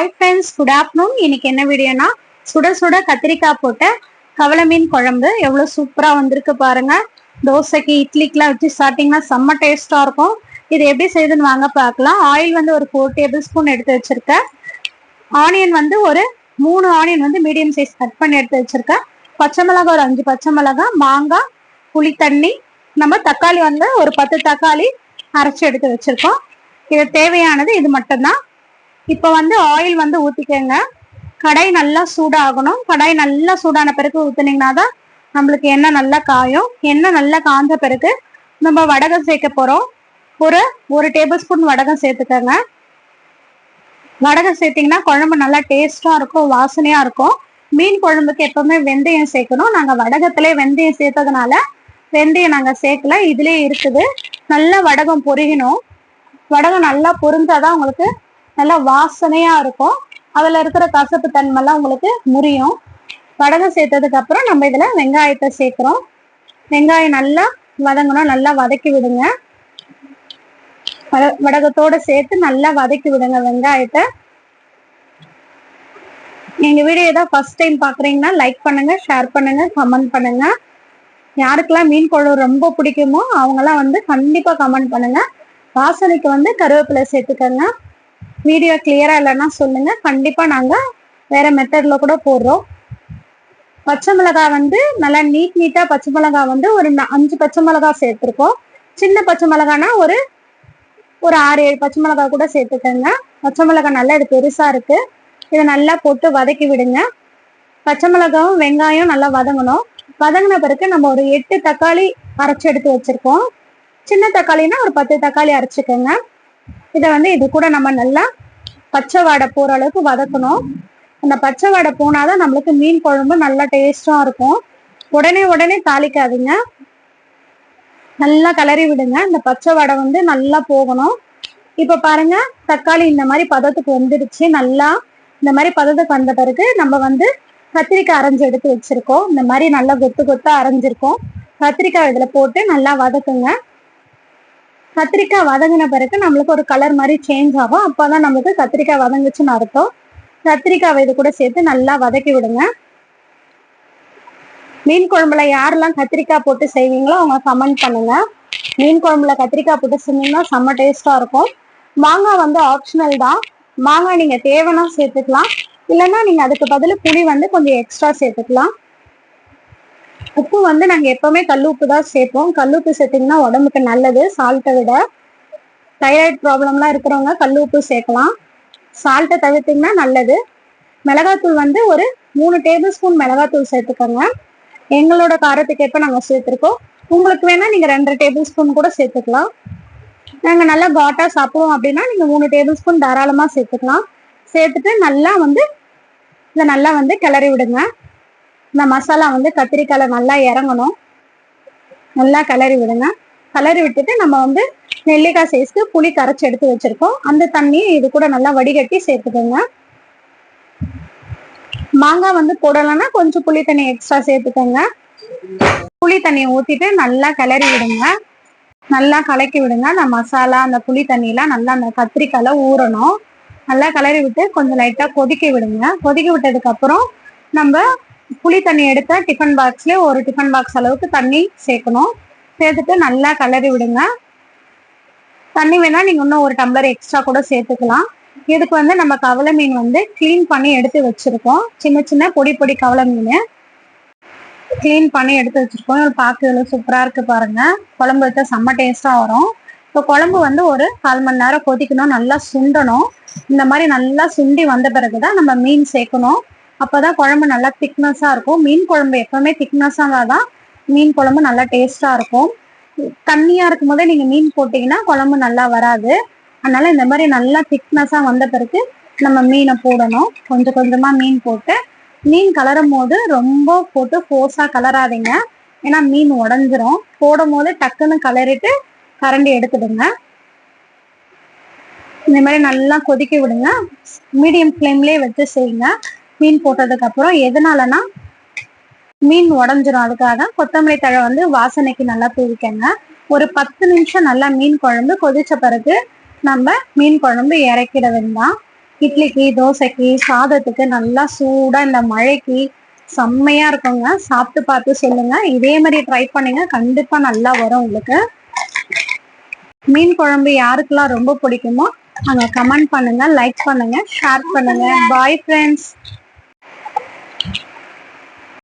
Hi friends good afternoon இன்னைக்கு என்ன வீடியோனா சுட சுட கத்திரிக்காய் போட்ட கவலை மீன் குழம்பு. எவ்வளோ சூப்பராக வந்திருக்கு பாருங்க. தோசைக்கு இட்லிக்கெலாம் வச்சு சாப்பிட்டீங்கன்னா செம்ம டேஸ்ட்டாக இருக்கும். இது எப்படி செய்யுதுன்னு வாங்க பார்க்கலாம். ஆயில் வந்து ஒரு ஃபோர் டேபிள் ஸ்பூன் எடுத்து வச்சுருக்கேன். ஆனியன் வந்து ஒரு மூணு ஆனியன் வந்து மீடியம் சைஸ் கட் பண்ணி எடுத்து வச்சுருக்கேன். பச்சை மிளகாய் ஒரு அஞ்சு பச்சை மிளகாய் மாங்காய் புளி தண்ணி நம்ம தக்காளி வந்து ஒரு பத்து தக்காளி அரைச்சி எடுத்து வச்சுருக்கோம். இது தேவையானது இது மட்டும்தான். இப்போ வந்து ஆயில் வந்து ஊற்றிக்கங்க கடாய் நல்லா சூடாகணும். கடாய் நல்லா சூடான பிறகு ஊற்றுனீங்கன்னா தான் நம்மளுக்கு எண்ணெய் நல்லா காயும். எண்ணெய் நல்லா காய்ஞ்ச பிறகு நம்ம வடகம் சேர்க்க போகிறோம் ஒரு ஒரு டேபிள் ஸ்பூன் வடகம் சேர்த்துக்கோங்க. வடகம் சேர்த்தீங்கன்னா குழம்பு நல்லா டேஸ்ட்டாக இருக்கும் வாசனையாக இருக்கும். மீன் குழம்புக்கு எப்பவுமே வெந்தயம் சேர்க்கணும். நாங்கள் வடகத்திலே வெந்தயம் சேர்த்ததுனால வெந்தயம் நாங்கள் சேர்க்கல. இதுலேயே இருக்குது. நல்லா வடகம் பொருகினோம் வடகம் நல்லா பொரிஞ்சாதான் உங்களுக்கு நல்லா வாசனையா இருக்கும். அதுல இருக்கிற கசப்பு தன்மைலாம் உங்களுக்கு முறியும். வடகம் சேர்த்ததுக்கு அப்புறம் நம்ம இதுல வெங்காயத்தை சேர்க்கிறோம். வெங்காயம் நல்லா வதங்கணும் நல்லா வதக்கி விடுங்க. வட- வடகத்தோட சேர்த்து நல்லா வதக்கி விடுங்க வெங்காயத்தை. எங்க வீடியோ ஏதாவது ஃபர்ஸ்ட் டைம் பாக்குறீங்கன்னா லைக் பண்ணுங்க ஷேர் பண்ணுங்க கமெண்ட் பண்ணுங்க. யாருக்கெல்லாம் மீன் குழம்பு ரொம்ப பிடிக்குமோ அவங்கெல்லாம் வந்து கண்டிப்பா கமெண்ட் பண்ணுங்க. வாசனைக்கு வந்து கருவேப்பிலை சேர்த்துக்கோங்க. வீடியோ கிளியரா இல்லைன்னா சொல்லுங்க. கண்டிப்பா நாங்க வேற மெத்தட்ல கூட போடுறோம். பச்சை மிளகாய் வந்து நல்லா நீட் நீட்டா பச்சை மிளகாய் வந்து ஒரு அஞ்சு பச்சை மிளகாய் சேர்த்துருக்கோம். சின்ன பச்சை மிளகானா ஒரு ஒரு ஆறு ஏழு பச்சை மிளகாய் கூட சேர்த்துக்கோங்க. பச்சை மிளகாய் நல்லா இது பெருசா இருக்கு. இதை நல்லா போட்டு வதக்கி விடுங்க. பச்சை மிளகாயும் வெங்காயம் நல்லா வதங்கணும். வதங்கின பிறகு நம்ம ஒரு எட்டு தக்காளி அரைச்சு எடுத்து வச்சிருக்கோம். சின்ன தக்காளினா ஒரு பத்து தக்காளி அரைச்சிக்கோங்க. இதை வந்து இது கூட நம்ம நல்லா பச்சை வாடை போற அளவுக்கு வதக்கணும். அந்த பச்சை வாடை போனாதான் நம்மளுக்கு மீன் குழம்பு நல்லா டேஸ்டா இருக்கும். உடனே உடனே தாளிக்காதீங்க. நல்லா கிளறி விடுங்க. இந்த பச்சை வடை வந்து நல்லா போகணும். இப்ப பாருங்க தக்காளி இந்த மாதிரி பதத்துக்கு வந்துடுச்சு. நல்லா இந்த மாதிரி பதத்துக்கு வந்த பிறகு நம்ம வந்து கத்திரிக்காய் அரைஞ்சு எடுத்து வச்சிருக்கோம். இந்த மாதிரி நல்லா கொத்து கொத்தா அரைஞ்சிருக்கோம். கத்திரிக்காய் இதுல போட்டு நல்லா வதக்குங்க. கத்திரிக்காய் வதங்கின பிறகு நம்மளுக்கு ஒரு கலர் மாதிரி சேஞ்ச் ஆகும். அப்போதான் நம்மளுக்கு கத்திரிக்காய் வதங்குச்சுன்னு அர்த்தம். கத்திரிக்காவை இது கூட சேர்த்து நல்லா வதக்கி விடுங்க. மீன் குழம்புல யாரெல்லாம் கத்திரிக்காய் போட்டு செய்வீங்களோ அவங்க கமெண்ட் பண்ணுங்க. மீன் குழம்புல கத்திரிக்காய் போட்டு செஞ்சீங்கன்னா செம்ம டேஸ்டா இருக்கும். மாங்காய் வந்து ஆப்ஷனல் தான். மாங்காய் நீங்க தேவைன்னா சேர்த்துக்கலாம். இல்லைன்னா நீங்க அதுக்கு பதில் புளி வந்து கொஞ்சம் எக்ஸ்ட்ரா சேர்த்துக்கலாம். உப்பு வந்து நாங்க எப்பவுமே கல் உப்பு தான் சேர்ப்போம். கல் உப்பு சேர்த்தீங்கன்னா உடம்புக்கு நல்லது. சால்ட்டை விட தைராய்டு ப்ராப்ளம்லாம் இருக்கிறவங்க கல் உப்பு சேர்க்கலாம். சால்ட்டை தவிர்த்தீங்கன்னா நல்லது. மிளகாத்தூள் வந்து ஒரு மூணு டேபிள் ஸ்பூன் மிளகாத்தூள் சேர்த்துக்கோங்க. எங்களோட காரத்துக்கு ஏற்ப நாங்கள் சேர்த்துருக்கோம். உங்களுக்கு வேணா நீங்க ரெண்டரை டேபிள் ஸ்பூன் கூட சேர்த்துக்கலாம். நாங்க நல்லா காட்டா சாப்பிடுவோம் அப்படின்னா நீங்க மூணு டேபிள் ஸ்பூன் தாராளமா சேர்த்துக்கலாம். சேர்த்துட்டு நல்லா வந்து இதை நல்லா வந்து கிளறி விடுங்க. இந்த மசாலா வந்து கத்திரிக்காயில நல்லா இறங்கணும். நல்லா கிளறி விடுங்க. கிளறி விட்டுட்டு நம்ம வந்து நெல்லிக்காய் சைஸ்க்கு புளி கரைச்சி எடுத்து வச்சிருக்கோம். அந்த தண்ணியை இது கூட நல்லா வடிகட்டி சேர்த்துக்கோங்க. மாங்காய் வந்து போடலைன்னா கொஞ்சம் புளி தண்ணி எக்ஸ்ட்ரா சேர்த்துக்கோங்க. புளி தண்ணியை ஊற்றிட்டு நல்லா கிளறி விடுங்க. நல்லா கலக்கி விடுங்க. அந்த மசாலா அந்த புளி தண்ணியெலாம் நல்லா அந்த கத்திரிக்காயில ஊறணும். நல்லா கிளறி விட்டு கொஞ்சம் லைட்டாக கொதிக்க விடுங்க. கொதிக்க விட்டதுக்கப்புறம் நம்ம புளி தண்ணி எடுத்த டிஃபன் பாக்ஸ்ல ஒரு டிஃபன் பாக்ஸ் அளவுக்கு தண்ணி சேர்க்கணும். சேர்த்துட்டு நல்லா கிளறி விடுங்க. தண்ணி வேணா நீங்க இன்னும் ஒரு டம்ளர் எக்ஸ்ட்ரா கூட சேர்த்துக்கலாம். இதுக்கு வந்து நம்ம கவலை மீன் வந்து க்ளீன் பண்ணி எடுத்து வச்சிருக்கோம். சின்ன சின்ன பொடி பொடி கவலை மீன். க்ளீன் பண்ணி எடுத்து வச்சிருக்கோம். பார்க்கறதுல பார்க்க சூப்பரா இருக்கு பாருங்க. குழம்பு வச்சா செம்ம டேஸ்டா வரும். இப்போ குழம்பு வந்து ஒரு கால் மணி நேரம் கொதிக்கணும். நல்லா சுண்டணும். இந்த மாதிரி நல்லா சுண்டி வந்த பிறகுதான் நம்ம மீன் சேர்க்கணும். அப்போதான் குழம்பு நல்லா திக்னஸ்ஸாக இருக்கும். மீன் குழம்பு எப்பவுமே திக்னஸ்ஸாக தான் மீன் குழம்பு நல்லா டேஸ்ட்டாக இருக்கும். தண்ணியாக இருக்கும் போதே நீங்கள் மீன் போட்டிங்கன்னா குழம்பு நல்லா வராது. அதனால இந்த மாதிரி நல்லா திக்னஸ்ஸாக வந்த பிறகு நம்ம மீனை போடணும். கொஞ்சம் கொஞ்சமாக மீன் போட்டு மீன் கலரும் போது ரொம்ப போட்டு ஃபோர்ஸாக கலராதீங்க. ஏன்னா மீன் உடஞ்சிரும். போடும் போது டக்குன்னு கலரிட்டு கரண்டி எடுத்துடுங்க. இந்த மாதிரி நல்லா கொதிக்க விடுங்க. மீடியம் ஃப்ளேம்லேயே வச்சு செய்யுங்க. மீன் போட்டதுக்கு அப்புறம் எதனாலனா மீன் உடஞ்சிரும். அதுக்காக கொத்தமல்லி தழை வந்து வாசனைக்கு நல்லா தூவிக்கங்க ஒரு பத்து நிமிஷம் நல்லா மீன் குழம்பு கொதிச்ச பிறகு நம்ம மீன் குழம்பு இறக்கிட வேண்டாம். இட்லிக்கு தோசைக்கு சாதத்துக்கு நல்லா சூடா இந்த மழைக்கு செம்மையா இருக்குங்க. சாப்பிட்டு பார்த்து சொல்லுங்க. இதே மாதிரி ட்ரை பண்ணுங்க. கண்டிப்பா நல்லா வரும் உங்களுக்கு. மீன் குழம்பு யாருக்கெல்லாம் ரொம்ப பிடிக்குமோ அங்க கமெண்ட் பண்ணுங்க லைக் பண்ணுங்க ஷேர் பண்ணுங்க. Bye friends